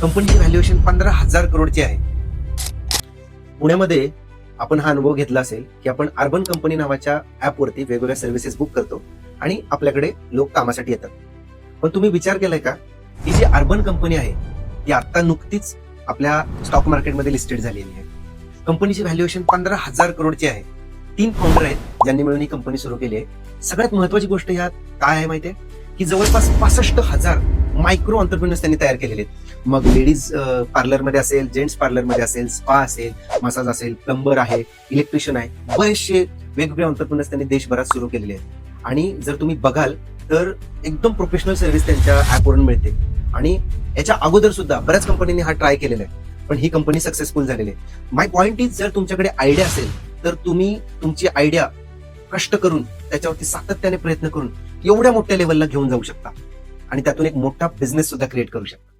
कंपनीची व्हॅल्युएशन पंधरा हजार करोडची आहे. पुण्यामध्ये आपण हा अनुभव घेतला असेल की आपण अर्बन कंपनी नावाच्या ऍपवरती वेगवेगळ्या सर्व्हिसेस बुक करतो आणि आपल्याकडे लोक कामासाठी येतात. पण तुम्ही विचार केलाय का? ही जी अर्बन कंपनी आहे ती आता नुकतीच आपल्या स्टॉक मार्केटमध्ये लिस्टेड झालेली आहे. कंपनीची व्हॅल्युएशन पंधरा हजार करोडची आहे. तीन फाउंडर आहेत ज्यांनी मिळून ही कंपनी सुरू केली आहे. सगळ्यात महत्वाची गोष्ट ह्यात काय आहे माहितीये? की जवळपास पासष्ट हजार मायक्रो ऑन्टरप्रिनर्स त्यांनी तयार केलेले आहेत. मग लेडीज पार्लरमध्ये असेल जेंट्स पार्लरमध्ये असेल स्पा असेल मसाज असेल प्लंबर आहे इलेक्ट्रिशियन आहे बरेचसे वेगवेगळे ऑन्टरप्रिनर्स त्यांनी देशभरात सुरू केलेले आहेत. आणि जर तुम्ही बघाल तर एकदम प्रोफेशनल सर्व्हिस त्यांच्या ऍपवरून मिळते. आणि याच्या अगोदर सुद्धा बऱ्याच कंपनीने हा ट्राय केलेला आहे. पण ही कंपनी सक्सेसफुल झालेली आहे. माय पॉईंट इज जर तुमच्याकडे आयडिया असेल तर तुम्ही तुमची आयडिया कष्ट करून त्याच्यावरती सातत्याने प्रयत्न करून एवढ्या मोठ्या लेवलला घेऊन जाऊ शकता. आणि त्यातून एक मोठा बिझनेस सुद्धा क्रिएट करू शकता.